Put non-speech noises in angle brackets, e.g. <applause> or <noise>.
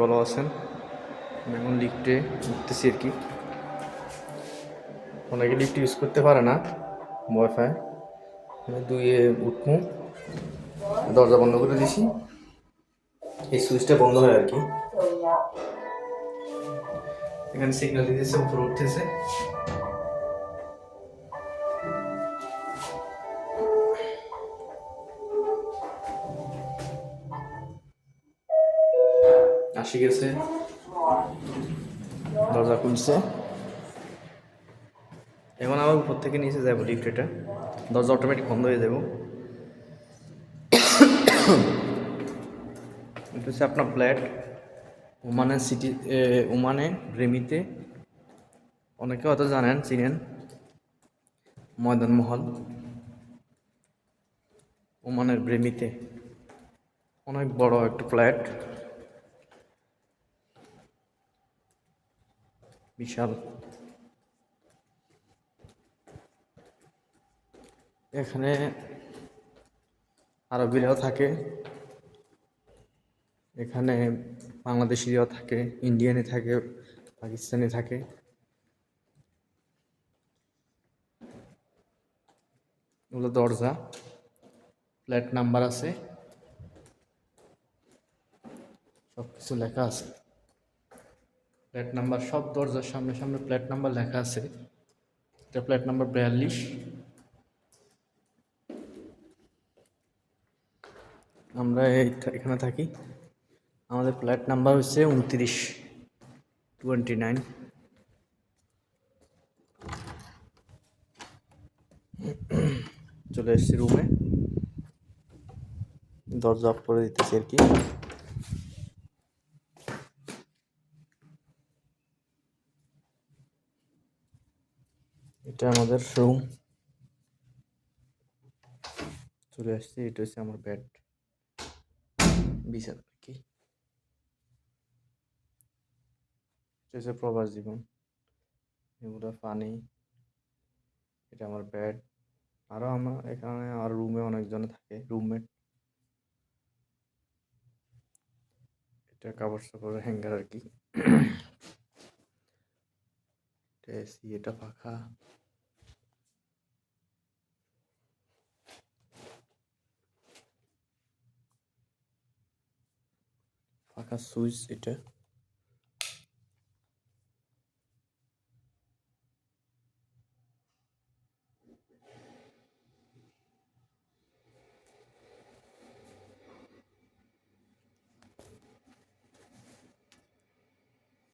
ভালো আছেন? এখন লিফ্টে উঠতেছি আর কি। অনেকে লিফট ইউজ করতে পারে না ওয়াইফাই আমি দুইয়ে উঠবো, দরজা বন্ধ করে দিছি। এই সুইচটা বন্ধ হয় আর কি। এখানে সিগন্যাল দিতেছে, উপরে উঠতেছে। আসি গেছে। দরজা খুলছে। এখন আবার উপর থেকে নিচে যাব লিফট এটা। দরজা অটোমেটিক বন্ধ হয়ে যাব। এটা হচ্ছে আপনার ফ্ল্যাট ওমানের সিটি ওমানে, রেমিতে। অনেকে হয়তো জানেন, চিনেন। ময়দান মহল ওমানের ব্রেমিতে অনেক বড় একটা ফ্ল্যাট বিশাল। এখানে আরবিরাও থাকে, এখানে বাংলাদেশিরাও থাকে ইন্ডিয়ানে থাকে, পাকিস্তানি থাকে। এগুলো দরজা, ফ্ল্যাট নাম্বার আছে সব কিছু লেখা আছে। প্লেট নাম্বার সব দরজার সামনে সামনে প্লেট নাম্বার লেখা আছে। এটা প্লেট নাম্বার বিয়াল্লিশ। আমরা এখানে থাকি। আমাদের প্লেট নাম্বার হচ্ছে উনত্রিশ টোয়েন্টি নাইন চলে এসেছি রুমে দরজা করে দিতেছি আর কি। এটা আমাদের রুম চলে আসছে, এটা হচ্ছে আমার বেড বিছানা আর কি? এটা হচ্ছে প্রবাস জীবন। এগুলো পানি এটা আমার বেড আরও আমার এখানে, আর রুমে অনেকজনে থাকে রুমমেট এটা কাপড় সাপড়ের হ্যাঙ্গার আর কি। <clears throat> এটা এসি এটা পাখা। ফাঁকা সুইচ এটা